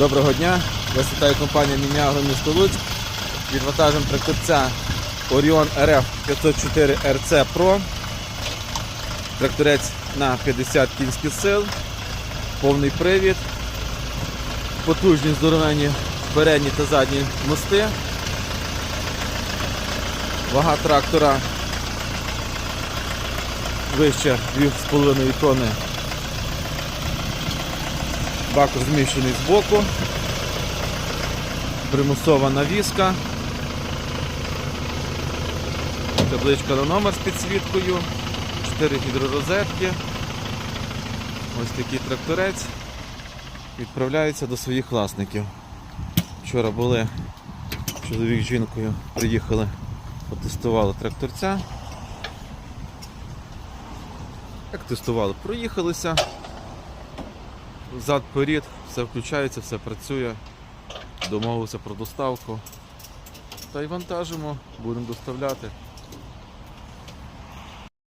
Доброго дня! Вас вітає компанія Мінягро місто Луцьк. Від вантажем тракторця Orion RF 504 RC Pro. Тракторець на 50 кінських сил, повний привід, потужні здоровенні передні та задні мости. Вага трактора вище 2,5 тонни. Бак розміщений збоку. Примусова навіска. Табличка на номер з підсвіткою. 4 гідророзетки. Ось такий тракторець. Відправляється до своїх власників. Вчора були чоловік з жінкою, приїхали, потестували тракторця. Як тестували, проїхалися. Зад перед, все включається, все працює. Домовився про доставку. Та й вантажимо, будемо доставляти.